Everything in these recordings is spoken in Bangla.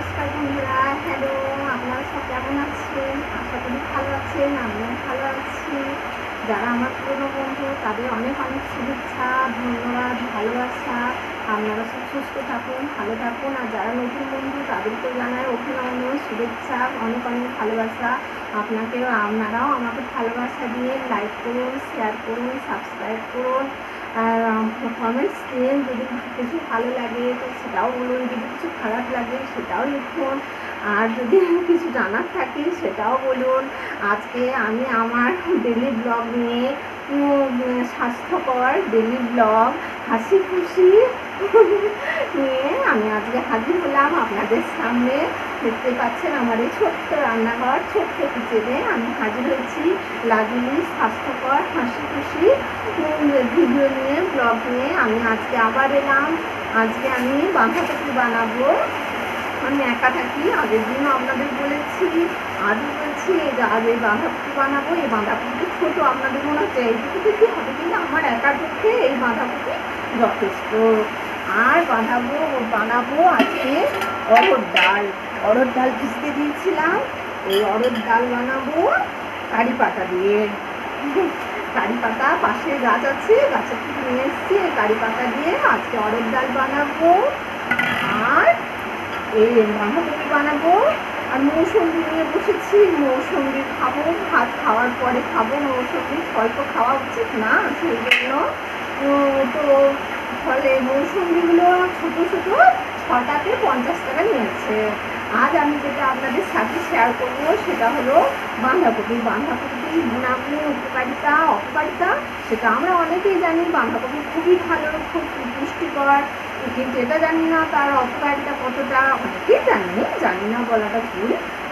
নমস্কার বন্ধুরা হ্যালো, আপনারা সব কেমন আছেন? আশা করি ভালো আছেন, আমিও ভালো আছি। যারা আমার পুরনো বন্ধু, তাদের অনেক অনেক শুভেচ্ছা, ধন্যবাদ, ভালোবাসা। আপনারা সব সুস্থ থাকুন, ভালো থাকুন। আর যারা নতুন বন্ধু, তাদেরকে জানাই অভিনন্দন, শুভেচ্ছা, অনেক অনেক ভালোবাসা। আপনাকেও, আপনারাও আমাকে ভালোবাসা দিয়ে লাইক করুন শেয়ার করুন সাবস্ক্রাইব করুন। আর কমেন্টস দিন যদি কিছু ভালো লাগে, তো সেটাও বলুন, যদি কিছু খারাপ লাগে, সেটাও লিখুন। আর যদি কিছু জানার থাকে, সেটাও বলুন। আজকে আমি আমার ডেলি ব্লগ নিয়ে স্বাস্থ্যকর ডেলি ব্লগ হাসি খুশি নিয়ে আমি আজকে হাজির হলাম আপনাদের সামনে। দেখতে পাচ্ছেন আমার এই ছোট্ট রান্নাঘর, ছোট্ট কিচেনে আমি হাজির হয়েছি। লাজুলি স্বাস্থ্যকর, হাসি খুশি ভিডিও নিয়ে ব্লগ নিয়ে আমি আজকে আবার এলাম। আজকে আমি বাঁধাকপি বানাবো। আমি একা থাকি, আগের দিন আপনাদের বলেছি, আজও বলছি যে আজ এই বাঁধাকপি বানাবো, এই বাঁধাকপি ছোটো আপনাদের মনে হচ্ছে, এইটুকু কি হবে? কিন্তু আমার একার পক্ষে এই বাঁধাকপি যথেষ্ট। আর বাঁধাবো, বানাবো আজকে অরড় ডাল। অরড় ডাল ভিজতে দিয়েছিলাম, এই অরড় ডাল বানাবো কারি পাতা দিয়ে। কারি পাতা, পাশে গাছ আছে গাছের থেকে নিয়ে এসছি, এই কারি পাতা দিয়ে আজকে অরড় ডাল বানাবো। এই বাঁধাকপি বানাবো। আর মৌসম্বি নিয়ে বসেছি। মৌসম্বি খাব, ভাত খাওয়ার পরে খাব। মৌসম্বি ফল তো খাওয়া উচিত না, সেই জন্য। তো ফলে মৌসম্বিগুলো ছোটো ছোটো ছটাতে পঞ্চাশ টাকা নিয়েছে। আজ আমি যেটা আপনাদের সাথে শেয়ার করব, সেটা হলো বাঁধাকপি। বাঁধাকপি গুণাগুণ উপকারিতা, অপকারিতা, সেটা আমরা অনেকেই জানি। বাঁধাকপি খুবই ভালো, খুব পুষ্টিকর। কিন্তু এটা জানি না তার অপকারিতা কতটা অনেকেই জানি জানি না বলাটা ভুল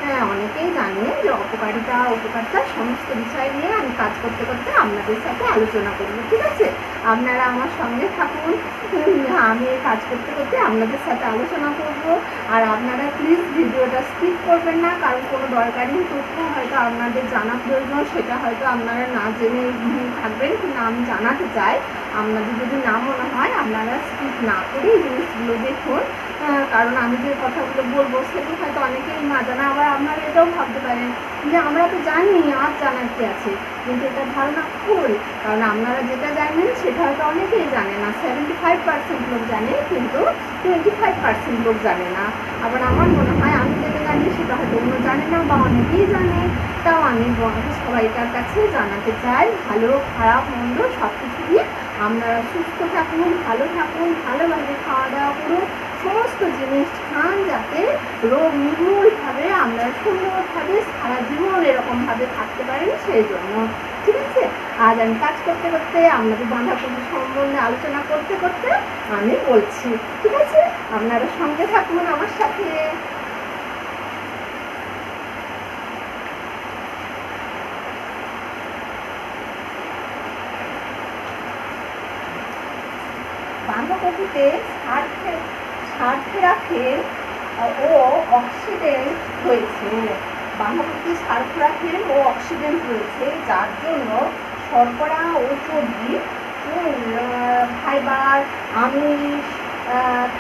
হ্যাঁ অনেকেই জানে যে অপকারিতা উপকারিতা সমস্ত বিষয় নিয়ে আমি কাজ করতে করতে আপনাদের সাথে আলোচনা করব, ঠিক আছে? আপনারা আমার সঙ্গে থাকুন। আমি কাজ করতে করতে আপনাদের সাথে আলোচনা করব। আর আপনারা প্লিজ ভিডিওটা স্কিপ করবেন না, কারণ কোনো দরকারি তথ্য হয়তো আপনাদের জানা প্রয়োজন, সেটা হয়তো আপনারা না জেনে থাকবেন কিন্তু আমি জানাতে চাই। আপনাদের যদি না মনে হয়, আপনারা স্কিপ না করে এই জিনিসগুলো দেখুন। কারণ আমি যে কথাগুলো বলব সেগুলো হয়তো অনেকেই না জানা আবার আপনারা এটাও ভাবতে পারেন যে আমরা তো জানি আর জানার কি আছে, কিন্তু এটা ধারণা ভুল, কারণ আপনারা যেটা জানেন সেটা হয়তো অনেকেই জানে না সেভেন্টি ফাইভ পার্সেন্ট লোক জানে, কিন্তু টোয়েন্টি ফাইভ পার্সেন্ট লোক জানে না। আবার আমার মনে হয় আমি যেটা জানি সেটা হয়তো অন্য জানে না বা অনেকেই জানে, তাও আমি সবাইকার কাছে জানাতে চাই, ভালো, খারাপ, মন্দ সব কিছু দিয়ে আপনারা সুস্থ থাকুন, ভালো থাকুন, ভালোভাবে খাওয়া দাওয়া করুন। সমস্ত জিনিস খান যাতে রোগ নির্মূলভাবে আমরা সুন্দরভাবে সারা জীবন এরকমভাবে থাকতে পারেন সেই জন্য। ঠিক আছে? আজ আমি কাজ করতে করতে আপনাদের বাঁধাকপি সম্বন্ধে আলোচনা করতে করতে আমি বলছি। ঠিক আছে? আপনারা সঙ্গে থাকুন আমার সাথে। বাঁধাকপিতে সার্ফে সার্ফেরাফের ও অক্সিডেন্ট রয়েছে বাঁধাকপি সার্ফেরাফের ও অক্সিডেন্ট রয়েছে যার জন্য শর্করা ও চর্বি ফাইবার আমিষ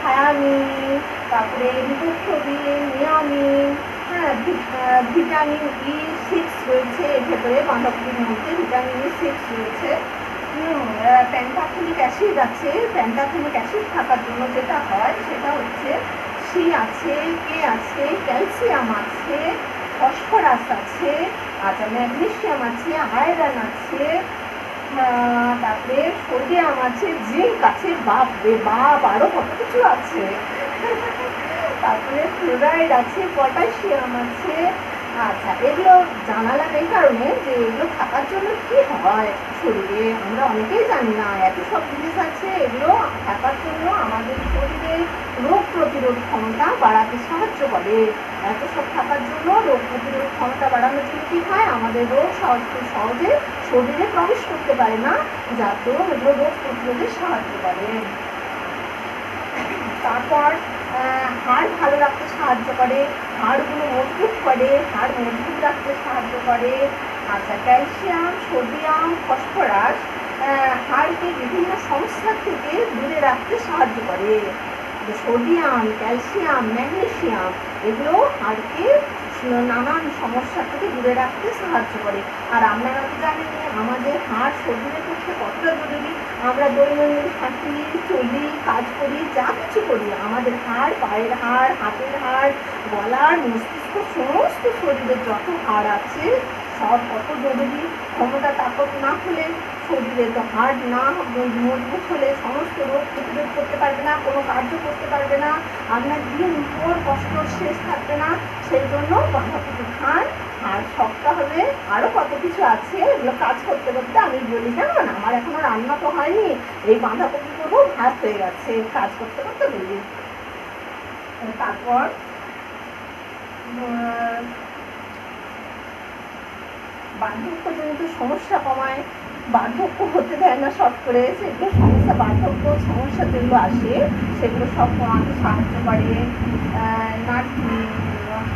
থায়ামিন, তারপরে রিবোফ্লোবিন নিয়ামিন হ্যাঁ ভিটামিন ই সিক্স রয়েছে। এর ভেতরে বাঁধাকপির মধ্যে ভিটামিন ই সিক্স রয়েছে। প্যান্টাথনিক অ্যাসিড আছে প্যান্টাথনিক অ্যাসিড থাকার জন্য যেটা হয় সেটা হচ্ছে সি আছে, কে আছে, ক্যালসিয়াম আছে, ফসফরাস আছে আচ্ছা ম্যাগনেসিয়াম আছে, আয়রন আছে তারপরে সোডিয়াম আছে, জিঙ্ক আছে, বাপ রে বাপ আরও কত কিছু আছে। তারপরে ফ্লোরাইড আছে, পটাশিয়াম আছে আচ্ছা এগুলো জানালাম এই কারণে যে এগুলো থাকার জন্য কি হয়? শরীরে আমরা অনেকেই জানি না এত সব জিনিস আছে, এগুলো থাকার জন্য আমাদের শরীরে রোগ প্রতিরোধ ক্ষমতা বাড়াতে সাহায্য করে। এত সব থাকার জন্য রোগ প্রতিরোধ ক্ষমতা বাড়ানোর জন্য কী হয়? আমাদের রোগ সহজ, সহজে শরীরে প্রবেশ করতে পারে না যাতে এগুলো রোগ প্রতিরোধে সাহায্য করে। তারপর হাড় ভালো রাখতে সাহায্য করে, হাড়গুলো মজবুত করে, হাড় মজবুত রাখতে সাহায্য করে। আচ্ছা ক্যালসিয়াম, সোডিয়াম, ফসফরাস হাড়কে বিভিন্ন সমস্যা থেকে দূরে রাখতে সাহায্য করে। সোডিয়াম, ক্যালসিয়াম, ম্যাগনেসিয়াম, এগুলো হাড়কে নানান সমস্যা থেকে দূরে রাখতে সাহায্য করে। আর আপনারা তো জানেন আমাদের হাড় শরীরের পক্ষে কতটা জরুরি। আমরা দৈনন্দিন হাঁটি চলি, কাজ করি, যা কিছু করি। আমাদের হাড়, পায়ের হাড়, হাতের হাড়, গলার মস্তিষ্ক, সমস্ত শরীরের যত হাড় আছে সব কত জরুরি, ক্ষমতা তাকত না হলে শরীরে তো হাড় না মজবুত হলে সমস্ত রোগ প্রতিরোধ করতে পারবে না, কোনো কার্য করতে পারবে না, আপনার দিন পর কষ্ট শেষ থাকবে না, সেই জন্য বাঁধাকপি খান। আর শখটা হবে আরও কত কিছু আছে, এগুলো কাজ করতে করতে আমি বলি কেমন আমার এখনও রান্না তো হয়নি, এই বাঁধাকপি করব, ভাত হয়ে গেছে, কাজ করতে করতে বলি তারপর বার্ধক্যজনিত সমস্যা কমায় বার্ধক্য হতে দেয় না শর্ট করে। সেগুলো সমস্যা, বার্ধক্য সমস্যা যেগুলো আসে, সেগুলো সব কমাতে সাহায্য করে। নাট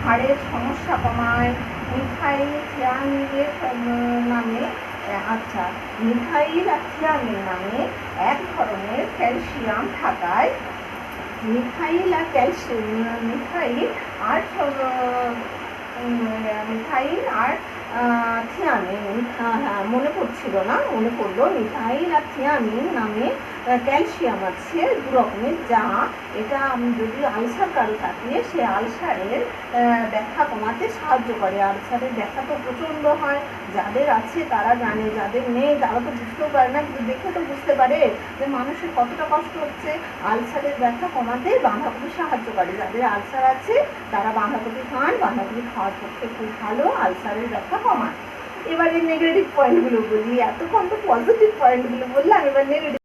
হাড়ের সমস্যা কমায়। মিথাইল থিয়ামিনের নামে আচ্ছা মিথাইল আর থিয়ামিন নামে এক ধরনের ক্যালসিয়াম থাকায় মিথাইল আর ক্যালসিয়াম, মিথাইল আর মিথাইল আর থিয়ামিন মিথা- হ্যাঁ, মনে পড়ছিল না মনে পড়ল মিথাইল আর থিয়ামিন নামে ক্যালসিয়াম আছে, দু রকমের যা। এটা যদি আলসার কারও থাকে সে আলসারের ব্যথা কমাতে সাহায্য করে। আলসারের ব্যথা তো প্রচণ্ড হয়। যাদের আছে তারা জানে, যাদের নেই তারা তো বুঝতেও পারে না, কিন্তু দেখে তো বুঝতে পারে যে মানুষের কতটা কষ্ট হচ্ছে। আলসারের ব্যথা কমাতে বাঁধাকপি সাহায্য করে। যাদের আলসার আছে তারা বাঁধাকপি খান, বাঁধাকপি খাওয়ার পক্ষে খুব ভালো, আলসারের ব্যথা কমায়। এবারে নেগেটিভ পয়েন্টগুলো বলি। এতক্ষণ তো পজিটিভ পয়েন্টগুলো বললাম, এবার নেগেটিভ